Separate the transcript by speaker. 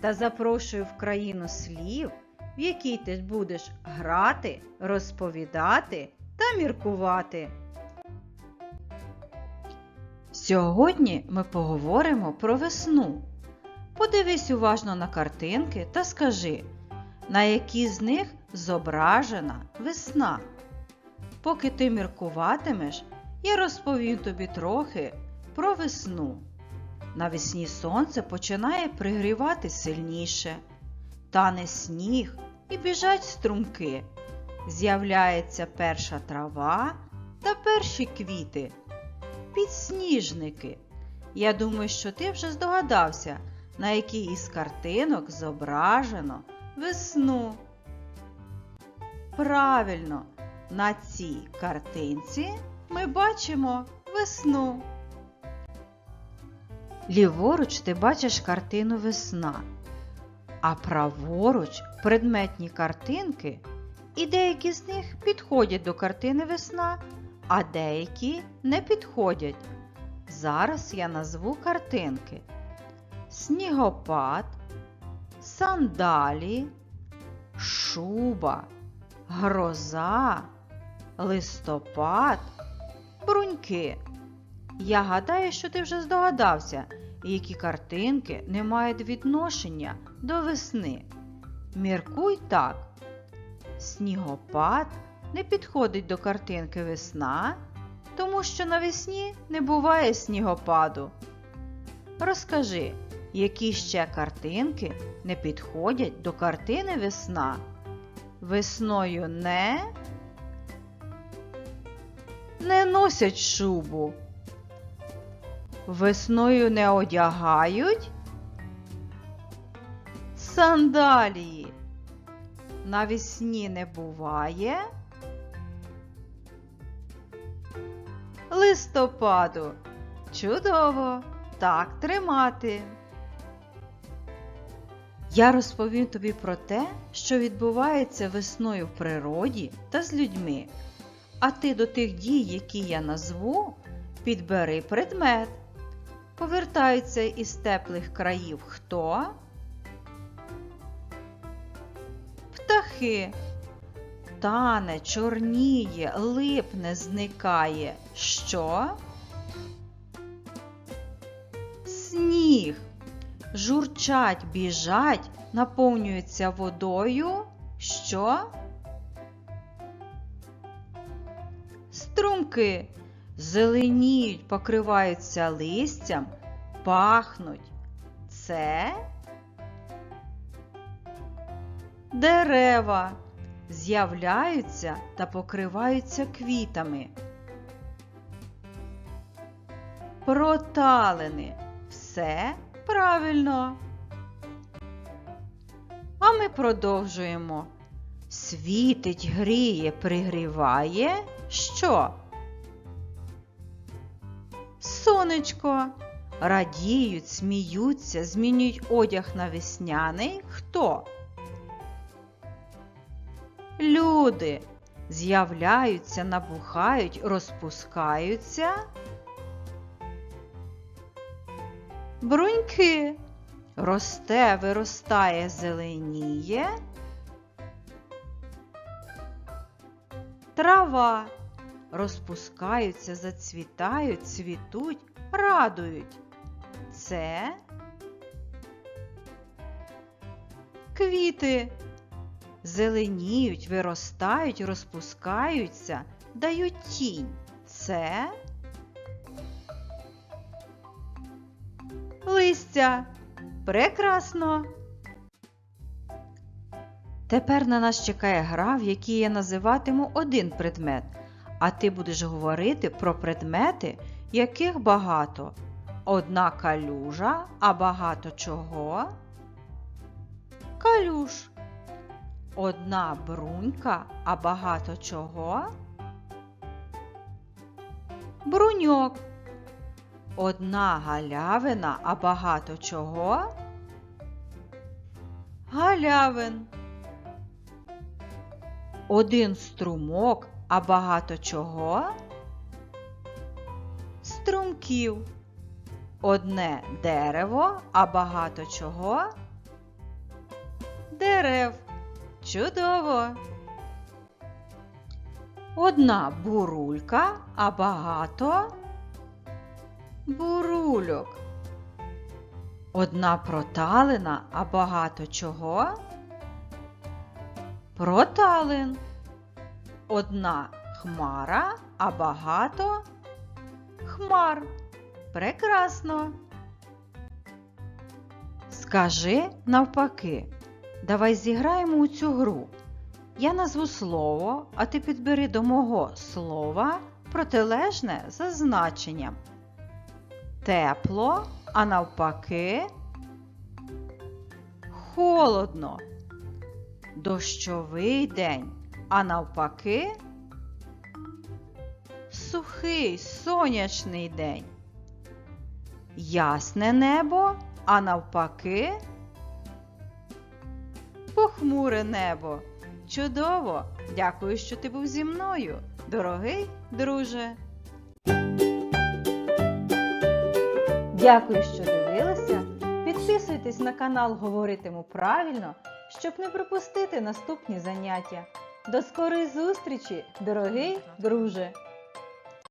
Speaker 1: та запрошую в країну слів, в якій ти будеш грати, розповідати та міркувати. Сьогодні ми поговоримо про весну. Подивись уважно на картинки та скажи, на якій з них зображена весна. Поки ти міркуватимеш, я розповім тобі трохи про весну. Навесні сонце починає пригрівати сильніше, тане сніг і біжать струмки. З'являється перша трава та перші квіти, підсніжники. Я думаю, що ти вже здогадався, на якій із картинок зображено весну. Правильно, на цій картинці ми бачимо весну. Ліворуч ти бачиш картину весна, а праворуч предметні картинки, і деякі з них підходять до картини весна, а деякі не підходять. Зараз я назву картинки: снігопад, сандалі, шуба, гроза, листопад, бруньки. Я гадаю, що ти вже здогадався, які картинки не мають відношення до весни. Міркуй так. Снігопад не підходить до картинки весна, тому що навесні не буває снігопаду. Розкажи, які ще картинки не підходять до картини весна. Весною не, не носять шубу. Весною не одягають сандалії. Навесні не буває листопаду. Чудово! Так тримати. Я розповім тобі про те, що відбувається весною в природі та з людьми. А ти до тих дій, які я назву, підбери предмет. Повертаються із теплих країв хто? Птахи. Тане, чорніє, липне, зникає. Що? Сніг. Журчать, біжать, наповнюються водою. Що? Струмки зеленіють, покриваються листям, пахнуть. Це дерева з'являються та покриваються квітами. Проталини. Все правильно. А ми продовжуємо. Світить, гріє, пригріває. Що? Сонечко. Радіють, сміються, змінюють одяг на весняний. Хто? Люди з'являються, набухають, розпускаються. Бруньки росте, виростає, зеленіє. Трава розпускаються, зацвітають, цвітуть, радують. Це квіти зеленіють, виростають, розпускаються, дають тінь. Це листя. Прекрасно. Тепер на нас чекає гра, в якій я називатиму один предмет, а ти будеш говорити про предмети, яких багато. Одна калюжа, а багато чого? Калюж. Одна брунька, а багато чого? Бруньок. Одна галявина, а багато чого? Галявин. Один струмок, а багато чого? Струмків. Одне дерево, а багато чого? дерев. Чудово! Одна бурулька, а багато бурульок. Одна проталина, а багато чого? Проталин. Одна хмара, а багато хмар. Прекрасно. Скажи навпаки. Давай зіграємо у цю гру. Я назву слово, а ти підбери до мого слова протилежне за значенням. Тепло, а навпаки холодно. Дощовий день, а навпаки сухий сонячний день. Ясне небо, а навпаки похмуре небо. Чудово! Дякую, що ти був зі мною, дорогий друже. Дякую, що дивилися. Підписуйтесь на канал Говоритиму правильно, щоб не пропустити наступні заняття. До скорої зустрічі, дорогий друже!